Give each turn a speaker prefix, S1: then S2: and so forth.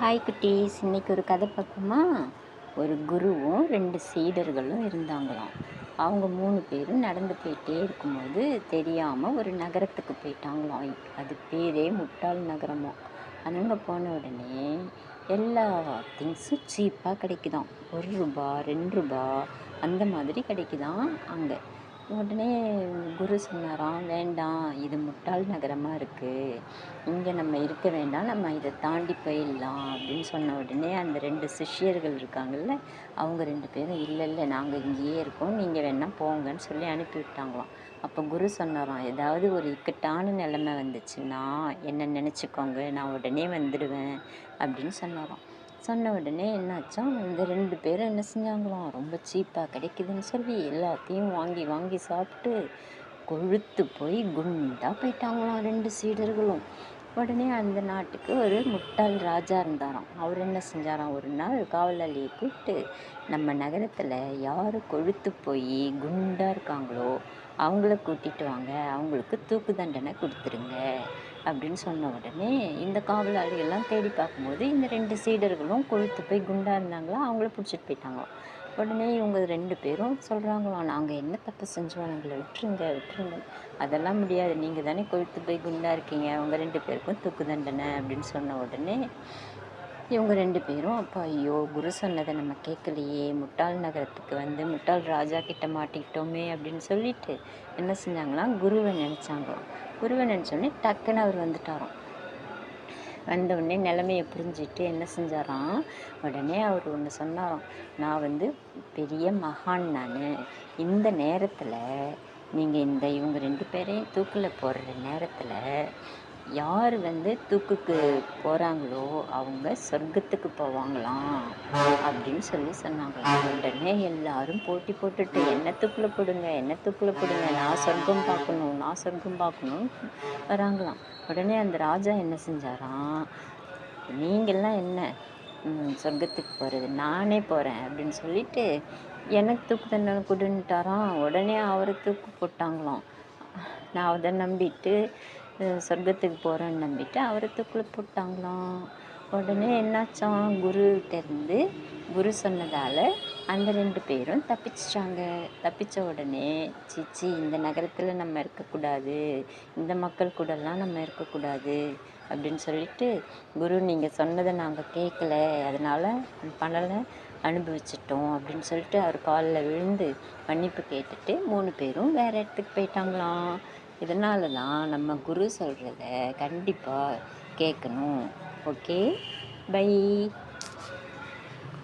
S1: Hi குட்டீஸ். இன்னைக்கு ஒரு கதை பார்க்குமா ஒரு குருவும் ரெண்டு சீடர்களும் இருந்தாங்களாம். அவங்க மூணு பேரும் நடந்து போயிட்டே இருக்கும்போது தெரியாமல் ஒரு நகரத்துக்கு போயிட்டாங்களாம். அது பேரே முட்டாள் நகரமோ. அங்கே போன உடனே எல்லா திங்ஸும் சீப்பாக கிடைக்குதாம். ஒரு ரூபா ரெண்டு ரூபா அந்த மாதிரி கிடைக்குதான் அங்கே. உடனே குரு சொன்னாராம் வேண்டாம் இது முட்டாள் நகரமாக இருக்குது இங்கே நம்ம இருக்க வேண்டாம் நம்ம இதை தாண்டி போயிடலாம். அப்படின்னு சொன்ன உடனே அந்த ரெண்டு சிஷ்யர்கள் இருக்காங்கல்ல அவங்க ரெண்டு பேரும் இல்லை இல்லை நாங்கள் இங்கேயே இருக்கோம் நீங்கள் வேணால் போங்கன்னு சொல்லி அனுப்பி விட்டாங்களாம். அப்போ குரு சொன்னாராம் ஏதாவது ஒரு இக்கட்டான நிலைமை வந்துச்சுன்னா என்ன நினச்சிக்கோங்க நான் உடனே வந்துடுவேன். அப்படின்னு சொன்னாராம். சொன்ன உடனே என்னாச்சா? இந்த ரெண்டு பேரும் என்ன செஞ்சாங்களாம் ரொம்ப சீப்பாக கிடைக்குதுன்னு சொல்லி எல்லாத்தையும் வாங்கி வாங்கி சாப்பிட்டு கொழுத்து போய் குண்டாக போயிட்டாங்களாம் ரெண்டு சீடர்களும். உடனே அந்த நாட்டுக்கு ஒரு முட்டாள் ராஜா இருந்தாராம். அவர் என்ன செஞ்சாராம்? ஒரு நாள் காவலாளியை கூப்பிட்டு நம்ம நகரத்தில் யார் கொழுத்து போய் குண்டாக இருக்காங்களோ அவங்கள கூட்டிகிட்டு வாங்க. அவங்களுக்கு தூக்கு தண்டனை கொடுத்துருங்க. அப்படின்னு சொன்ன உடனே இந்த காவலாளிகள்லாம் தேடி பார்க்கும்போது இந்த ரெண்டு சீடர்களும் கொழுத்து போய் குண்டாக இருந்தாங்களா? அவங்கள பிடிச்சிட்டு போயிட்டாங்க உடனே இவங்க ரெண்டு பேரும் சொல்கிறாங்களாம் நாங்கள் என்ன தப்பு செஞ்சோம்? எங்களை விட்டுருங்க விட்டுருங்க. அதெல்லாம் முடியாது. நீங்கள் தானே கொழுத்து போய் குண்டாக இருக்கீங்க. அவங்க ரெண்டு பேருக்கும் தூக்கு தண்டனை அப்படின்னு சொன்ன உடனே இவங்க ரெண்டு பேரும் அப்போ ஐயோ குரு சொன்னதை நம்ம கேட்கலையே. முட்டாள் நகரத்துக்கு வந்து முட்டாள் ராஜா கிட்ட மாட்டிக்கிட்டோமே அப்படின்னு சொல்லிட்டு என்ன செஞ்சாங்களாம்? குருவை நினச்சாங்க குருவை நினச்சோடனே டக்குன்னு அவர் வந்துட்டாராம். வந்தவுடனே நிலமையை புரிஞ்சுட்டு என்ன செஞ்சாராம்? உடனே அவர் ஒன்று சொன்னாராம் நான் வந்து பெரிய மகான் நான். இந்த நேரத்தில் நீங்கள் இந்த இவங்க ரெண்டு பேரையும் தூக்கில் போடுற நேரத்தில் யார் வந்து தூக்குக்கு போகிறாங்களோ அவங்க சொர்க்கத்துக்கு போவாங்களாம் அப்படின்னு சொல்லி சொன்னாங்களாம். உடனே எல்லாரும் போட்டி போட்டுட்டு என்ன தூக்கில் போடுங்க என்ன தூக்கில் போடுங்க நான் சொர்க்கம் பார்க்கணும் நான் சொர்க்கம் பார்க்கணும் வராங்களாம். உடனே அந்த ராஜா என்ன செஞ்சாராம்? நீங்கள்லாம் என்ன? சொர்க்கத்துக்கு போகிறது நானே போகிறேன் அப்படின்னு சொல்லிட்டு எனக்கு தூக்கு தண்டனை கொடுன்ட்டாராம் உடனே அவரை தூக்கு போட்டாங்களாம். நான் அதை நம்பிட்டு சொர்க்கத்துக்கு போகிறேன்னு நம்பிட்டு அவரை தூக்கில் போட்டாங்களாம். உடனே என்னாச்சாம் குருகிட்டேருந்து குரு சொன்னதால் அந்த ரெண்டு பேரும் தப்பிச்சிட்டாங்க. தப்பித்த உடனே சிச்சி இந்த நகரத்தில் நம்ம இருக்கக்கூடாது. இந்த மக்கள் கூடலாம் நம்ம இருக்கக்கூடாது அப்படின்னு சொல்லிட்டு குரு நீங்கள் சொன்னதை நாங்கள் கேட்கல அதனால் பணலை அனுபவிச்சிட்டோம் அப்படின்னு சொல்லிட்டு அவர் காலில் விழுந்து மன்னிப்பு கேட்டுட்டு மூணு பேரும் வேறு இடத்துக்கு போயிட்டாங்களாம். இதனால தான் நம்ம குரு சொல்கிறத கண்டிப்பாக கேட்கணும் Okey. Bye.